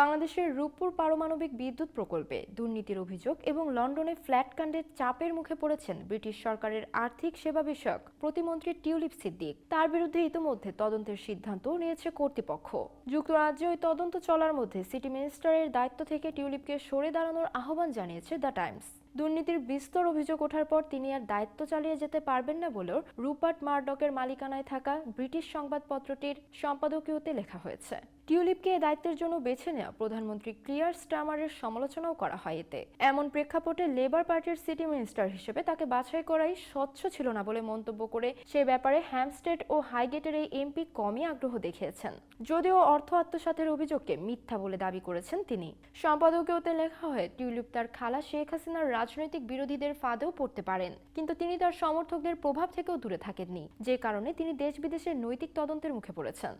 বাংলাদেশের রূপপুর পারমাণবিক বিদ্যুৎ প্রকল্পে দুর্নীতির অভিযোগ এবং লন্ডনে ফ্ল্যাট কাণ্ডের চাপের মুখে পড়েছেন ব্রিটিশ সরকারের আর্থিক সেবা বিষয়ক প্রতিমন্ত্রী টিউলিপ সিদ্দিক। তার বিরুদ্ধে ইতিমধ্যে তদন্তের সিদ্ধান্ত নিয়েছে কর্তৃপক্ষ। যুক্তরাজ্যে ওই তদন্ত চলার মধ্যে সিটি মিনিস্টারের দায়িত্ব থেকে টিউলিপকে সরে দাঁড়ানোর আহ্বান জানিয়েছে দ্য টাইমস। দুর্নীতির বিস্তর অভিযোগ ওঠার পর তিনি আর দায়িত্ব চালিয়ে যেতে পারবেন না বলেও রুপার্ট মার্ডকের মালিকানায় থাকা ব্রিটিশ সংবাদপত্রটির সম্পাদকীয়তে লেখা হয়েছে। টিউলিপকে এ দায়িত্বের জন্য বেছে নেওয়া প্রধানমন্ত্রী ক্লিয়ার স্টামারের সমালোচনাও করা হয় এতে। এমন প্রেক্ষাপটে লেবার পার্টির সিটি মিনিস্টার হিসেবে তাকে বাছাই করাই স্বচ্ছ ছিল না বলে মন্তব্য করে সে ব্যাপারে হ্যামস্টেড ও হাইগেটের এই এমপি কমই আগ্রহ দেখিয়েছেন। যদিও অর্থ আত্মসাতের অভিযোগকে মিথ্যা বলে দাবি করেছেন তিনি। সম্পাদকীয়তে লেখা হয়, টিউলিপ তার খালা শেখ হাসিনার রাজনৈতিক বিরোধীদের ফাঁদেও পড়তে পারেন। কিন্তু তিনি তার সমর্থকদের প্রভাব থেকেও দূরে থাকেননি, যে কারণে তিনি দেশ বিদেশের নৈতিক তদন্তের মুখে পড়েছেন।